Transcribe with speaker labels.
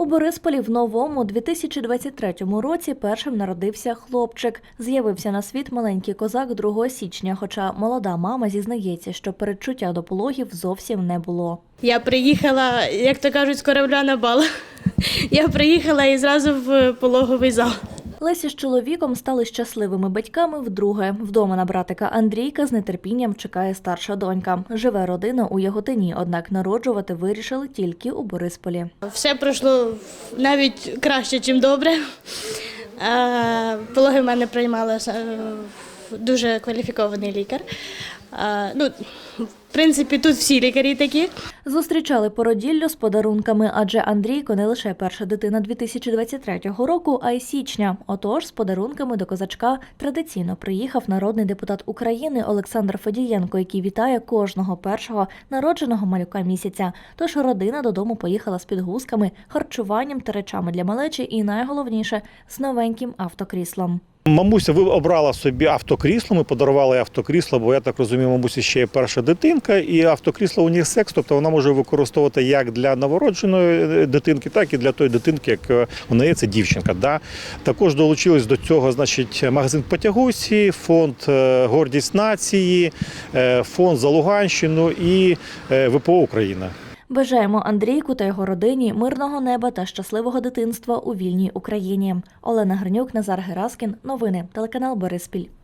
Speaker 1: У Борисполі в новому 2023 році першим народився хлопчик. З'явився на світ маленький козак 2 січня, хоча молода мама зізнається, що передчуття до пологів зовсім не було.
Speaker 2: Я приїхала, як то кажуть, з корабля на бал. Я приїхала і зразу в пологовий зал.
Speaker 1: Леся з чоловіком стали щасливими батьками вдруге. Вдома на братика Андрійка з нетерпінням чекає старша донька. Живе родина у Яготині, однак народжувати вирішили тільки у Борисполі.
Speaker 2: Все пройшло навіть краще, ніж добре. Е, Пологи в мене приймала е, дуже кваліфікований лікар. Е, Ну, в принципі, тут всі лікарі такі.
Speaker 1: Зустрічали породіллю з подарунками, адже Андрійко не лише перша дитина 2023 року, а й січня. Отож, з подарунками до козачка традиційно приїхав народний депутат України Олександр Федієнко, який вітає кожного першого народженого малюка місяця. Тож родина додому поїхала з підгузками, харчуванням та речами для малечі, і найголовніше з новеньким автокріслом.
Speaker 3: Мамуся ви обрала собі автокрісло. Ми подарували автокрісло, бо я так розумію, мамусі ще є перша дитинка, і автокрісло унісекс, тобто вона може використовувати як для новородженої е, дитинки, так і для тої дитинки, як е, у неї це дівчинка. Да? Також долучились до цього, значить, магазин Потягусі, фонд е, Гордість нації, фонд за Луганщину і ВПО Україна.
Speaker 1: Бажаємо Андрійку та його родині мирного неба та щасливого дитинства у вільній Україні. Олена Гринюк, Назар Гераскін. Новини. Телеканал Бориспіль.